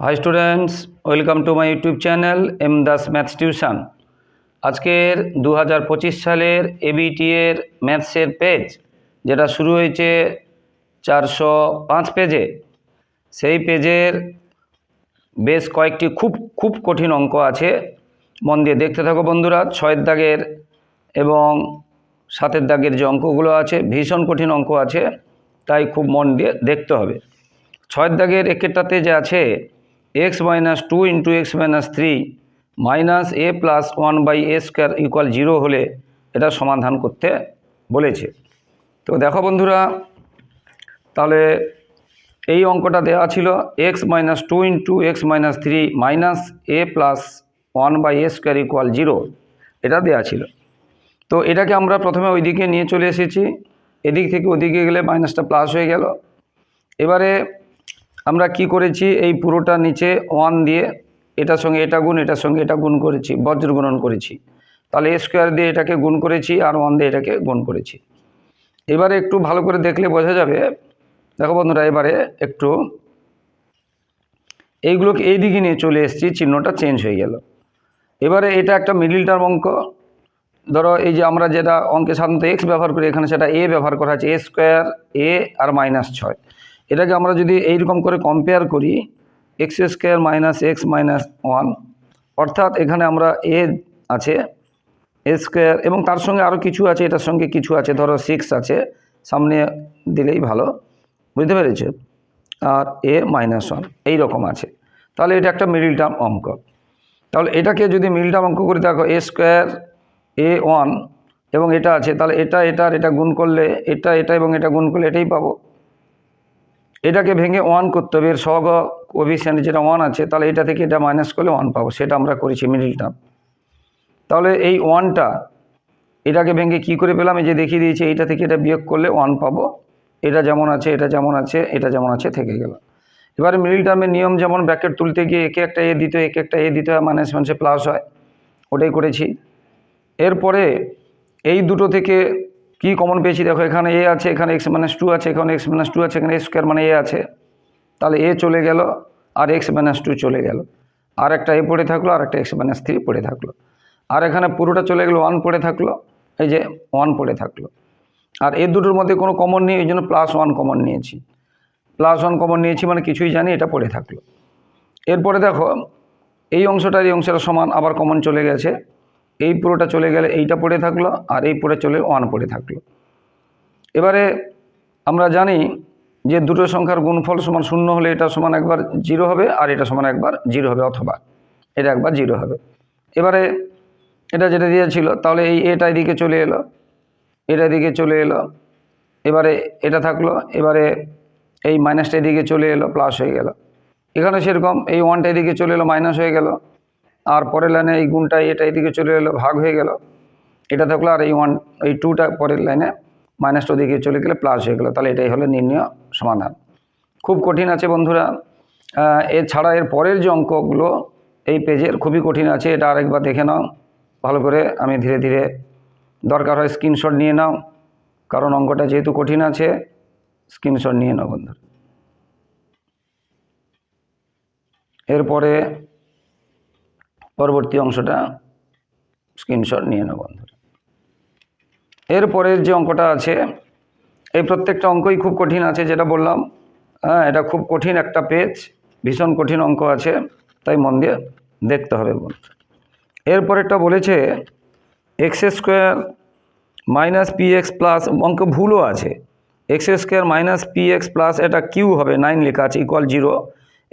Hi students welcome to my YouTube channel M Das maths tuition আজকের দু হাজার পঁচিশ সালের এবিটি এর ম্যাথসের পেজ যেটা শুরু হয়েছে চারশো পাঁচ পেজে সেই পেজের বেশ কয়েকটি খুব খুব কঠিন অঙ্ক আছে। মন দিয়ে দেখতে থাকো বন্ধুরা, ছয়ের দাগের এবং সাতের দাগের যে অঙ্কগুলো আছে, ভীষণ কঠিন অঙ্ক আছে, তাই খুব মন দিয়ে দেখতে হবে। ছয়ের দাগের একেরটাতে যে আছে x minus two into x minus three minus a plus one by a square equal zero হলে এটা সমাধান করতে বলেছে। তো দেখো বন্ধুরা, তাহলে এই অঙ্কটা দেওয়া ছিল x minus two into x minus three minus a plus one by a square equal zero এটা দেওয়া ছিল। তো এটাকে আমরা প্রথমে ওইদিকে নিয়ে চলে এসেছি, এদিক থেকে ওদিকে গেলে মাইনাসটা প্লাস হয়ে গেল। এবারে আমরা কি করেছি? এই পুরোটা নিচে ওয়ান দিয়ে এটার সঙ্গে এটা গুণ, এটার সঙ্গে এটা গুণ করেছি, বজ্র গুণন করেছি। তাহলে এ স্কোয়ার দিয়ে এটাকে গুণ করেছি আর ওয়ান দিয়ে এটাকে গুণ করেছি। এবারে একটু ভালো করে দেখলে বোঝা যাবে। দেখো বন্ধুরা, এবারে একটু এইগুলোকে এই দিকে নিয়ে চলে এসেছি, চিহ্নটা চেঞ্জ হয়ে গেল। এবারে এটা একটা মিডিল টার্ম অঙ্ক। ধরো এই যে আমরা যেটা অঙ্কে সাধারণত এক্স ব্যবহার করি, এখানে সেটা এ ব্যবহার করা হয়েছে এ স্কোয়ার এ আর মাইনাস ছয়। এটাকে আমরা যদি এইরকম করে কম্পেয়ার করি x square minus x minus one অর্থাৎ এখানে আমরা এ আছে এ স্কোয়ার এবং তার সঙ্গে আরও কিছু আছে, এটার সঙ্গে কিছু আছে, ধরো সিক্স আছে, সামনে দিলেই ভালো, বুঝতে পেরেছ? আর এ মাইনাস ওয়ান এইরকম আছে। তাহলে এটা একটা মিডিল টার্ম অঙ্ক। তাহলে এটাকে যদি মিডিল টার্ম অঙ্ক করে, দেখো এ স্কোয়ার এ ওয়ান এবং এটা আছে, তাহলে এটা এটা আর এটা গুণ করলে, এটা এটা এবং এটা গুণ করলে এটাই পাবো। এটাকে ভেঙে ওয়ান করতে হবে। এর সহগ কোভিশিয়েন্ট যেটা ওয়ান আছে, তাহলে এটা থেকে এটা মাইনাস করলে ওয়ান পাবো। সেটা আমরা করেছি মিডিল টার্ম তাহলে এই ওয়ানটা এটাকে ভেঙে কি করে পেলাম? এই যে দেখিয়ে দিয়েছি, এইটা থেকে এটা বিয়োগ করলে ওয়ান পাবো। এটা যেমন আছে, এটা যেমন আছে, এটা যেমন আছে, থেকে গেল। এবারে মিডিল টার্মের নিয়ম যেমন ব্র্যাকেট তুলতে গিয়ে একে একটা এ দিতে একে একটা এ দিতে হয় মাইনাস মাইনাসে প্লাস হয়, ওটাই করেছি। এরপরে এই দুটো থেকে কি কমন পেয়েছি? দেখো, এখানে এ আছে, এখানে এক্স মাইনাস টু আছে, এখানে এক্স মাইনাস টু আছে, এখানে এ স্কোয়ার মানে এ আছে। তাহলে এ চলে গেল, আর এক্স মাইনাস টু চলে গেল। আর একটা এ পড়ে থাকল, আর একটা এক্স মাইনাস থ্রি পড়ে থাকল। আর এখানে পুরোটা চলে গেলো ওয়ান পড়ে থাকল, এই যে ওয়ান পড়ে থাকল। আর এর দুটোর মধ্যে কোনো কমন নেই এই জন্য প্লাস ওয়ান কমন নিয়েছি। প্লাস ওয়ান কমন নিয়েছি মানে কিছুই জানি, এটা পড়ে থাকল। এরপরে দেখো, এই অংশটা এই অংশটা সমান আবার কমন চলে গেছে। এই পুরোটা চলে গেলে এইটা পড়ে থাকল আর এই পড়ে চলে ওয়ান পড়ে থাকল। এবারে আমরা জানি যে দুটো সংখ্যার গুণফল সমান শূন্য হলে এটা সমান একবার জিরো হবে আর এটা সমান একবার জিরো হবে অথবা এটা একবার জিরো হবে। এবারে এটা যেটা দিয়েছিল, তাহলে এই এটা এদিকে চলে এলো এটা এদিকে চলে এলো, এবারে এটা থাকল, এবারে এই মাইনাসটা এদিকে চলে এলো প্লাস হয়ে গেল। এখানে সেরকম এই ওয়ানটা এদিকে চলে এলো মাইনাস হয়ে গেল আর পরের লাইনে এই গুণটা এটা এদিকে চলে এলো, ভাগ হয়ে গেল। এটা থাকল আর এই ওয়ান এই টুটা পরের লাইনে মাইনাসটা ওদিকে চলে গেলে প্লাস হয়ে গেলো। তাহলে এটাই হলো নির্ণয় সমাধান। খুব কঠিন আছে বন্ধুরা। এছাড়া এর পরের যে অঙ্কগুলো, এই পেজের খুবই কঠিন আছে। এটা আরেকবার দেখে নাও। ভালো করে আমি ধীরে ধীরে দরকার হয় স্ক্রিনশট নিয়ে নাও। কারণ অঙ্কটা যেহেতু কঠিন আছে স্ক্রিনশট নিয়ে নাও বন্ধুরা। এরপরে পরবর্তী অংশটা স্ক্রিনশট নিয়ে নেব এরপরের যে অঙ্কটা আছে, এই প্রত্যেকটা অঙ্কই খুব কঠিন আছে যেটা বললাম। হ্যাঁ এটা খুব কঠিন একটা পেজ ভীষণ কঠিন অঙ্ক আছে, তাই মন দিয়ে দেখতে হবে বন্ধুরা। এরপরেরটা বলেছে x square minus p x plus অঙ্ক ভুলও আছে। X square minus p x plus এটা কিউ হবে নাইন লেখা আছে ইকুয়াল জিরো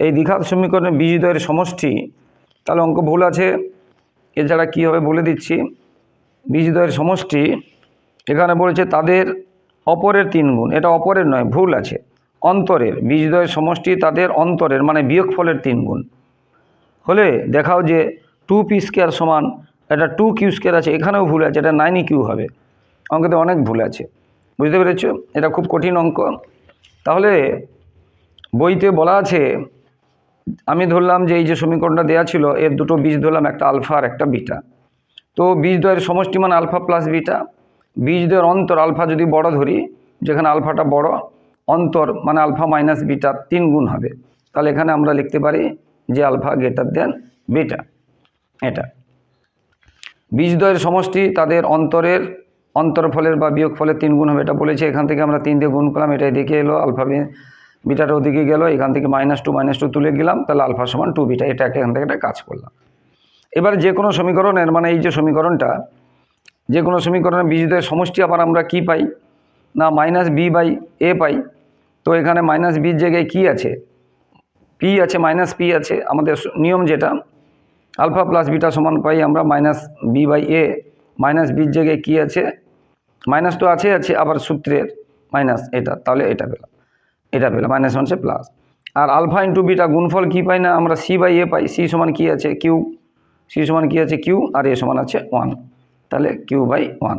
এই দ্বিঘাত সমীকরণের বীজদ্বয়ের সমষ্টি তাহলে অঙ্ক ভুল আছে। এছাড়া কী হবে বলে দিচ্ছি। বীজদ্বয়ের সমষ্টি এখানে বলেছে তাদের অপরের তিন গুণ। এটা অপরের নয়, ভুল আছে। অন্তরের বীজদ্বয়ের সমষ্টি তাদের অন্তরের মানে বিয়োগফলের তিন গুণ। হলে দেখাও যে টু পি স্কোয়ার সমান, এটা টু কিউ স্কোয়ার আছে, এখানেও ভুল আছে, এটা নাইনই কিউ হবে। অঙ্কতে অনেক ভুল আছে। বুঝতে পেরেছ? এটা খুব কঠিন অঙ্ক। তাহলে বইতে বলা আছে আমি ধরলাম যে এই যে সমীকরণটা দেওয়া ছিল, এর দুটো বীজ ধরলাম, একটা আলফা আর একটা বিটা। তো বীজদ্বয়ের সমষ্টি মানে আলফা প্লাস বিটা, বীজ বীজদ্বয়ের অন্তর আলফা যদি বড় ধরি, যেখানে আলফাটা বড়, অন্তর মানে আলফা মাইনাস বিটা তিন গুণ হবে। তাহলে এখানে আমরা লিখতে পারি যে আলফা গ্রেটার দেন বিটা, এটা। বীজদ্বয়ের সমষ্টি তাদের অন্তরের, অন্তরফলের বা বিয়োগ ফলের তিন গুণ হবে, এটা বলেছে। এখান থেকে আমরা তিন দিয়ে গুণ করলাম, এটাই দেখে এলো, আলফা বিটাটা ওদিকে গেল, এখান থেকে মাইনাস টু মাইনাস টু তুলে গেলাম, তাহলে আলফা সমান টু বিটা, এটা একটা এখান থেকে একটা কাজ করলাম। এবার যে কোনো সমীকরণের মানে এই যে সমীকরণটা, যে কোনো সমীকরণের বীজদ্বয়ের সমষ্টি আবার আমরা কি পাই? না মাইনাস বি বাই এ পাই। তো এখানে মাইনাস বির জায়গায় কি আছে? পি আছে মাইনাস পি আছে, আমাদের নিয়ম যেটা আলফা প্লাস বিটা সমান পাই আমরা minus b by a minus বির জায়গায় কী আছে? মাইনাস তো আছে আছে, আবার সূত্রের মাইনাস এটা, তাহলে এটা পেলাম। এটা পেলাম মাইনাস হচ্ছে প্লাস আর আলফা ইন্টু বিটা গুণফল কী পাই না, আমরা সি বাই এ পাই সি সমান কী আছে কিউ সি সমান কী আছে কিউ আর এ সমান আছে ওয়ান তাহলে কিউ বাই ওয়ান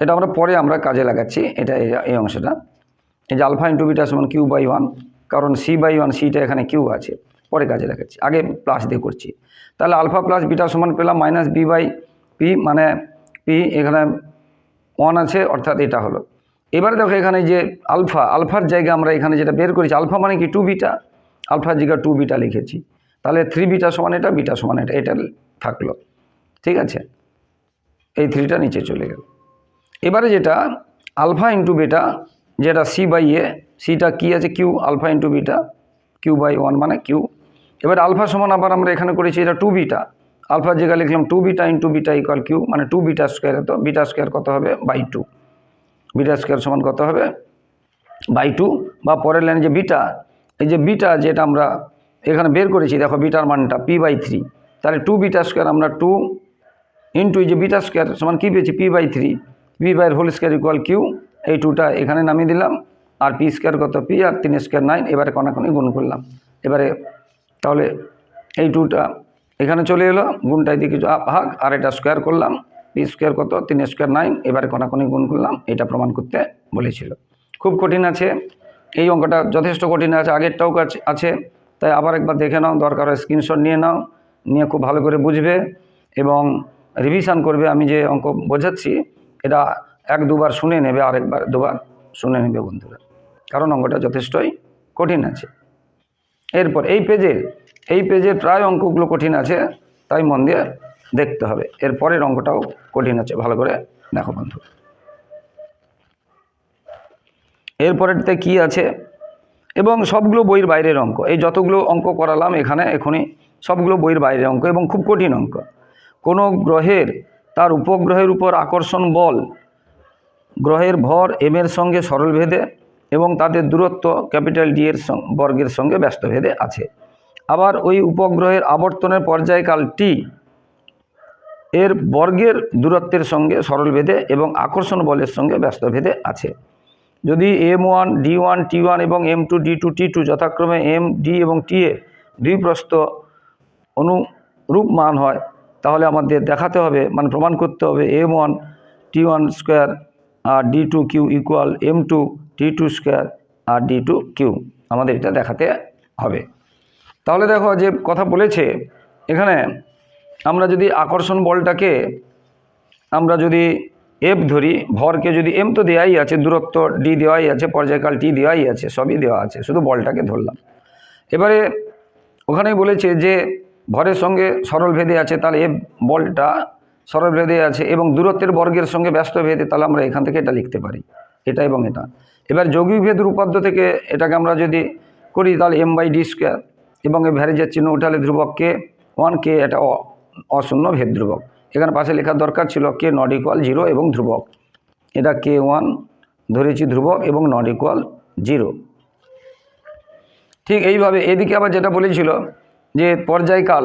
এটা আমরা পরে আমরা কাজে লাগাচ্ছি, এটা এই অংশটা। এই যে আলফা ইন্টু বিটা সমান কিউ বাই ওয়ান কারণ সি বাই ওয়ান সিটা এখানে কিউ আছে, পরে কাজে লাগাচ্ছি। আগে প্লাস দিয়ে করছি। তাহলে আলফা প্লাস বিটা সমান পেলাম মাইনাস বি বাই পি মানে পি এখানে ওয়ান আছে, অর্থাৎ এটা হলো। এবারে দেখো এখানে যে আলফা, আলফার জায়গা আমরা এখানে যেটা বের করেছি, আলফা মানে কি? টু বিটা আলফার জায়গায় টু বিটা লিখেছি। তাহলে থ্রি বিটা সমান এটা বিটা সমান এটা এটা থাকল। ঠিক আছে? এই থ্রিটা নিচে চলে গেল। এবারে যেটা, আলফা ইন্টু বিটা যেটা সি বাই এ সিটা কী আছে? Q alpha into beta q by one মানে কিউ এবার আলফা সমান আবার আমরা এখানে করেছি, এটা টু বিটা আলফার জায়গায় লিখলাম two beta into beta equal q মানে টু বিটা স্কোয়ার তো বিটা স্কোয়ার কত হবে? বাই টু বিটা স্কোয়ার সমান কত হবে? বাই টু বা পরের লাইনে যে বিটা এই যে বিটা যেটা আমরা এখানে বের করেছি, দেখো বিটার মানটা পি বাই থ্রি তাহলে টু বিটা স্কোয়ার আমরা টু ইন্টু এই যে বিটা স্কোয়ার সমান কী পেয়েছি? P by three p by whole square equal q এই টুটা এখানে নামিয়ে দিলাম। আর পি স্কোয়ার কত? পি আর তিন স্কোয়ার নাইন এবারে কনাকনি গুণ করলাম। এবারে তাহলে এই টুটা এখানে চলে এলো। গুণটা এদিকে যা- ভাগ। আর এটা স্কোয়ার করলাম। পি স্কোয়ার কত? তিন স্কোয়ার নাইন। এবারে কনাকনি গুণ করলাম। এটা প্রমাণ করতে বলেছিল। খুব কঠিন আছে। এই অঙ্কটা যথেষ্ট কঠিন আছে। আগেরটাও আছে। তাই আবার একবার দেখে নাও। দরকার হয় স্ক্রিনশট নিয়ে নাও। নিয়ে খুব ভালো করে বুঝবে এবং রিভিশন করবে। আমি যে অঙ্ক বোঝাচ্ছি, এটা এক দুবার শুনে নেবে, আরেকবার দুবার শুনে নেবে বন্ধুরা। কারণ অঙ্কটা যথেষ্টই কঠিন আছে। এরপর এই পেজের এই পেজের প্রায় অঙ্কগুলো কঠিন আছে। তাই মন দিয়ে দেখতে হবে। এর পরের অঙ্কটাও কঠিন আছে, ভালো করে দেখো বন্ধু। এরপরেরতে কি আছে? এবং সবগুলো বইয়ের বাইরের অঙ্ক। এই যতগুলো অঙ্ক করালাম এখানে এখনই সবগুলো বইয়ের বাইরের অঙ্ক এবং খুব কঠিন অঙ্ক। কোনো গ্রহের, তার উপগ্রহের উপর আকর্ষণ বল, গ্রহের ভর এম এর সঙ্গে সরল ভেদে এবং তাদের দূরত্ব ক্যাপিটাল ডি এর বর্গের সঙ্গে ব্যস্ত ভেদে আছে। আবার ওই উপগ্রহের আবর্তনের পর্যায়কাল টি এর বর্গের দূরত্বের সঙ্গে সরল ভেদে এবং আকর্ষণ বলের সঙ্গে ব্যস্ত ভেদে আছে। যদি m one d one t one এবং m two d two t two যথাক্রমে এম ডি এবং টি এর দুই প্রস্থ অনুরূপ মান হয়, তাহলে আমাদের দেখাতে হবে মানে প্রমাণ করতে হবে m one t one square আর d two q equal m two t two square আর ডি টু কিউ আমাদের এটা দেখাতে হবে। তাহলে দেখো যে কথা বলেছে, এখানে আমরা যদি আকর্ষণ বলটাকে, আমরা যদি এফ ধরি, ভরকে যদি এম তো দেওয়াই আছে, দূরত্ব ডি দেওয়াই আছে, পর্যায়কাল টি দেওয়াই আছে, সবই দেওয়া আছে, শুধু বলটাকে ধরলাম। এবারে ওখানেই বলেছে যে ভরের সঙ্গে সরল ভেদে আছে, তাহলে এফ বলটা সরল ভেদে আছে এবং দূরত্বের বর্গের সঙ্গে ব্যস্ত ভেদে, তাহলে আমরা এখান থেকে এটা লিখতে পারি, এটা এবং এটা। এবার যৌগিক ভেদ উপাদ্য থেকে এটাকে আমরা যদি করি, তাহলে এম বাই ডি স্কোয়ার এবং এই ভ্যারেজের চিহ্ন উঠালে ধ্রুবক কে ওয়ান কে এটা অশূন্য ভেদ ধ্রুবক এখানে পাশে লেখার দরকার ছিল কে নট ইকুয়াল জিরো এবং ধ্রুবক। এটা কে ওয়ান ধরেছি ধ্রুবক এবং নট ইকুয়াল জিরো ঠিক এইভাবে এদিকে আবার যেটা বলেছিল যে পর্যায়কাল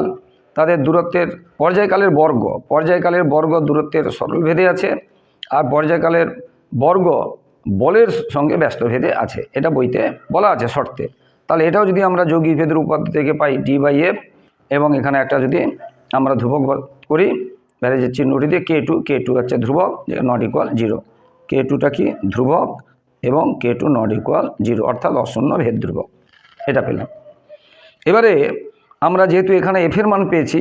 তাদের দূরত্বের, পর্যায়কালের বর্গ পর্যায়কালের বর্গ দূরত্বের সরল ভেদে আছে আর পর্যায়কালের বর্গ বলের সঙ্গে ব্যস্ত ভেদে আছে। এটা বইতে বলা আছে শর্তে। তাহলে এটাও যদি আমরা যোগী ভেদের উপাত্ত থেকে পাই ডি বাই এফ এবং এখানে একটা যদি আমরা ধ্রুবক করি। ব্যারেজের চিহ্নটি দিয়ে কে টু কে টু হচ্ছে ধ্রুবক নট ইকুয়াল জিরো কে টুটা কি? ধ্রুবক এবং k two not equal zero অর্থাৎ অশূন্য ভেদ ধ্রুবক। এটা পেলাম। এবারে আমরা যেহেতু এখানে এফের মান পেয়েছি,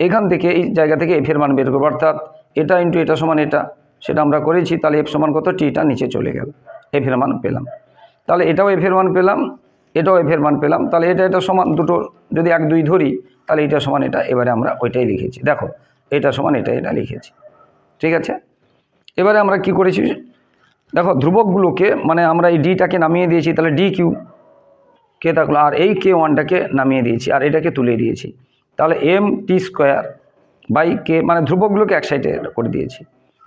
এখান থেকে এই জায়গা থেকে এফের মান বের করব, অর্থাৎ এটা ইন্টু এটা সমান এটা। সেটা আমরা করেছি, তাহলে এফ সমান কত? টিটা নিচে চলে গেল। এফের মান পেলাম। তাহলে এটাও এফের মান পেলাম। এটাও এফের মান পেলাম। তাহলে এটা এটা সমান দুটো, যদি এক, দুই ধরি, তাহলে এটা সমান এটা, এবারে আমরা ওইটাই লিখেছি। দেখো, এটা সমান এটা এটা লিখেছি। ঠিক আছে? এবারে আমরা কি করেছি? দেখো, ধ্রুবকগুলোকে মানে আমরা এই ডিটাকে নামিয়ে দিয়েছি, তাহলে ডি কিউ কে থাকল? আর এই কে ওয়ানটাকে নামিয়ে দিয়েছি, আর এটাকে তুলে দিয়েছি। তাহলে m t square by k মানে ধ্রুবকগুলোকে এক সাইডে করে দিয়েছি।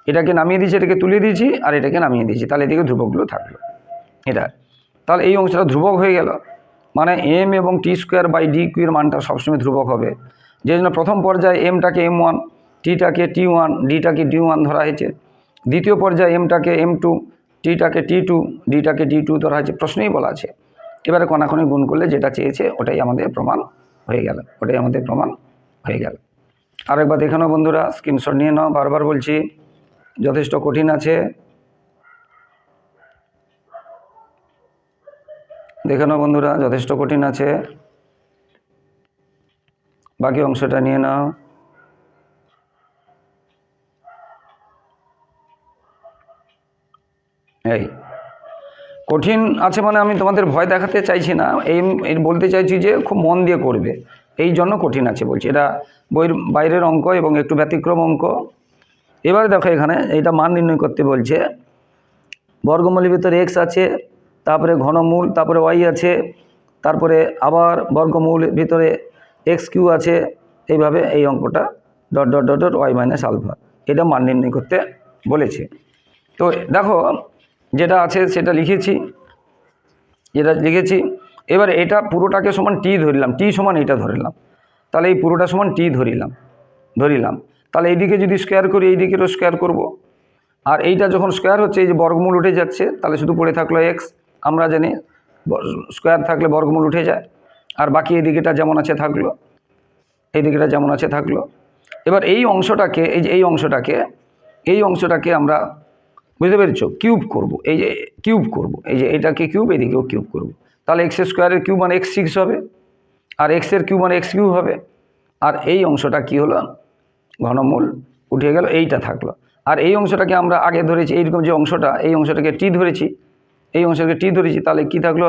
এটাকে নামিয়ে দিয়েছি, এটাকে তুলে দিয়েছি, আর এটাকে নামিয়ে দিয়েছি। তাহলে এদিকে ধ্রুবকগুলো থাকল। এটা। তাহলে এই অংশটা ধ্রুবক হয়ে গেল। মানে এম এবং টি স্কোয়ার বাই ডি কিউর মানটা সবসময় ধ্রুবক হবে। যে জন্য প্রথম পর্যায়ে এমটাকে এম ওয়ান টিটাকে টি ওয়ান ডিটাকে ডি ওয়ান ধরা হয়েছে। দ্বিতীয় পর্যায়ে এমটাকে এম টু টিটাকে টি টু ডিটাকে ডি টু ধরা হয়েছে। প্রশ্নেই বলা আছে। এবারে কণাকণি গুণ করলে যেটা চেয়েছে, ওটাই আমাদের প্রমাণ হয়ে গেল। ওটাই আমাদের প্রমাণ হয়ে গেল। আরেকবার দেখে নাও বন্ধুরা স্ক্রিনশট নিয়ে নাও। বারবার বলছি, যথেষ্ট কঠিন আছে। দেখে নাও বন্ধুরা, যথেষ্ট কঠিন আছে। বাকি অংশটা নিয়ে নাও। এই, কঠিন আছে মানে আমি তোমাদের ভয় দেখাতে চাইছি না, এই বলতে চাইছি যে খুব মন দিয়ে করবে। এই জন্য কঠিন আছে বলছি। এটা বইয়ের বাইরের অঙ্ক এবং একটু ব্যতিক্রম অঙ্ক। এবারে দেখো এখানে, এইটা মান নির্ণয় করতে বলছে। বর্গমূলের ভিতরে এক্স আছে তারপরে ঘনমূল, তারপরে ওয়াই আছে, তারপরে আবার বর্গমূল, ভিতরে এক্স কিউ আছে, এইভাবে এই অঙ্কটা dot dot dot dot, y minus alpha. এটা মান নির্ণয় করতে বলেছে। তো দেখো, যেটা আছে সেটা লিখেছি, যেটা লিখেছি, এবার এটা পুরোটাকে সমান টি ধরিলাম, টি সমান এটা ধরিলাম। তাহলে এই পুরোটা সমান টি ধরিলাম ধরিলাম। তাহলে এইদিকে যদি স্কোয়ার করি, এইদিকেরও স্কোয়ার করব। আর এইটা যখন স্কোয়ার হচ্ছে, এই যে বর্গমূল উঠে যাচ্ছে, তাহলে শুধু পড়ে থাকল এক্স আমরা জানি স্কোয়ার থাকলে বর্গমূল উঠে যায়। আর বাকি এদিকেটা যেমন আছে থাকল এই দিকেটা যেমন আছে থাকল। এবার এই অংশটাকে, এই যে এই অংশটাকে এই অংশটাকে আমরা বুঝতে পেরেছ? কিউব করব। এই যে কিউব করব। এই যে এটাকে কিউব, এদিকেও কিউব করব। তাহলে এক্স স্কোয়ারের কিউব মানে এক্স সিক্স হবে, আর এক্সের কিউব মানে এক্স কিউব হবে। আর এই অংশটা কি হলো? ঘনমূল উঠে গেল, এইটা থাকল। আর এই অংশটাকে আমরা আগে ধরেছি, এইরকম যে অংশটা, এই অংশটাকে টি ধরেছি এই অংশকে টি ধরেছি, তাহলে কি থাকল?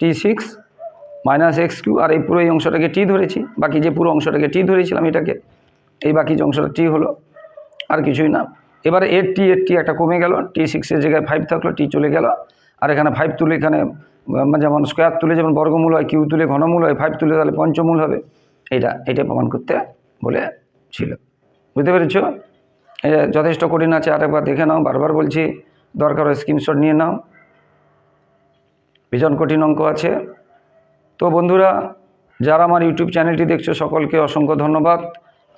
T six minus x q আর এই পুরো এই অংশটাকে টি ধরেছি, বাকি যে পুরো অংশটাকে টি ধরেছিলাম এটাকে, এই বাকি যে অংশটা টি হলো, আর কিছুই না। এবারে এর টি এর টি একটা কমে গেল টি সিক্সের জায়গায় ফাইভ থাকল টি চলে গেল, আর এখানে ফাইভ তুলে এখানে যেমন স্কোয়ার তুলে, যেমন বর্গমূল হয় কিউ তুলে ঘনমূল হয় ফাইভ তুলে তাহলে পঞ্চমূল হবে। এইটা এটা প্রমাণ করতে বলেছিল বুঝতে পেরেছ? এটা যথেষ্ট কঠিন আছে, আরেকবার দেখে নাও, বারবার বলছি, দরকার হয় স্ক্রিনশট নিয়ে নাও। ভীষণ কঠিন অঙ্ক আছে। তো বন্ধুরা, যারা আমার ইউটিউব চ্যানেলটি দেখছ, সকলকে অসংখ্য ধন্যবাদ।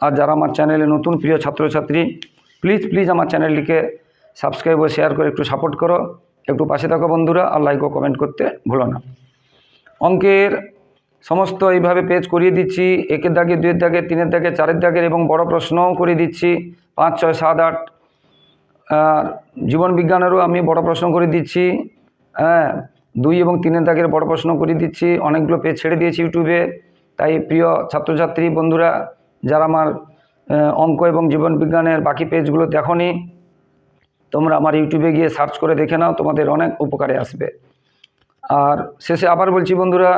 আর যারা আমার চ্যানেলে নতুন প্রিয় ছাত্রছাত্রী প্লিজ প্লিজ আমার চ্যানেলটিকে সাবস্ক্রাইব ও শেয়ার করে একটু সাপোর্ট করো। একটু পাশে থাকো বন্ধুরা, আর লাইক ও কমেন্ট করতে ভুলো না। অঙ্কের সমস্ত এইভাবে পেজ করিয়ে দিচ্ছি। একের দাগে দুয়ের দাগে, তিনের দাগে, চারের দাগের এবং বড় প্রশ্নও করে দিচ্ছি। পাঁচ, ছয়, সাত, আট জীবন বিজ্ঞানেরও আমি বড় প্রশ্ন করে দিচ্ছি। হ্যাঁ দুই এবং তিনের দাগের বড় প্রশ্ন করে দিচ্ছি। অনেকগুলো পেজ ছেড়ে দিয়েছি ইউটিউবে তাই প্রিয় ছাত্রছাত্রী, বন্ধুরা, যারা আমার অঙ্ক এবং জীবন বিজ্ঞানের বাকি পেজগুলো দেখনি, তোমরা আমার ইউটিউবে গিয়ে সার্চ করে দেখে নাও, তোমাদের অনেক উপকারে আসবে। আর শেষে আবার বলছি, বন্ধুরা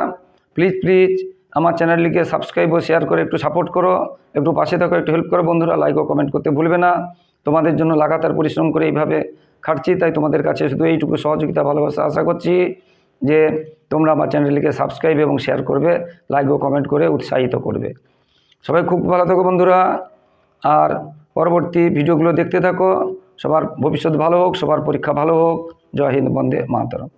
প্লিজ প্লিজ আমার চ্যানেলটিকে সাবস্ক্রাইব ও শেয়ার করে একটু সাপোর্ট করো, একটু পাশে থাকো, একটু হেল্প করো, বন্ধুরা লাইক ও কমেন্ট করতে ভুলবে না। তোমাদের জন্য লাগাতার পরিশ্রম করে এইভাবে খাটছি, তাই তোমাদের কাছে শুধু এইটুকু সহযোগিতা, ভালোবাসা আশা করছি। যে তোমরা আমার চ্যানেলটিকে সাবস্ক্রাইব এবং শেয়ার করবে লাইক ও কমেন্ট করে উৎসাহিত করবে। সবাই খুব ভালো থাকো বন্ধুরা। আর পরবর্তী ভিডিওগুলো দেখতে থাকো। সবার ভবিষ্যৎ ভালো হোক, সবার পরীক্ষা ভালো হোক। জয় হিন্দ, বন্দে মাতরম।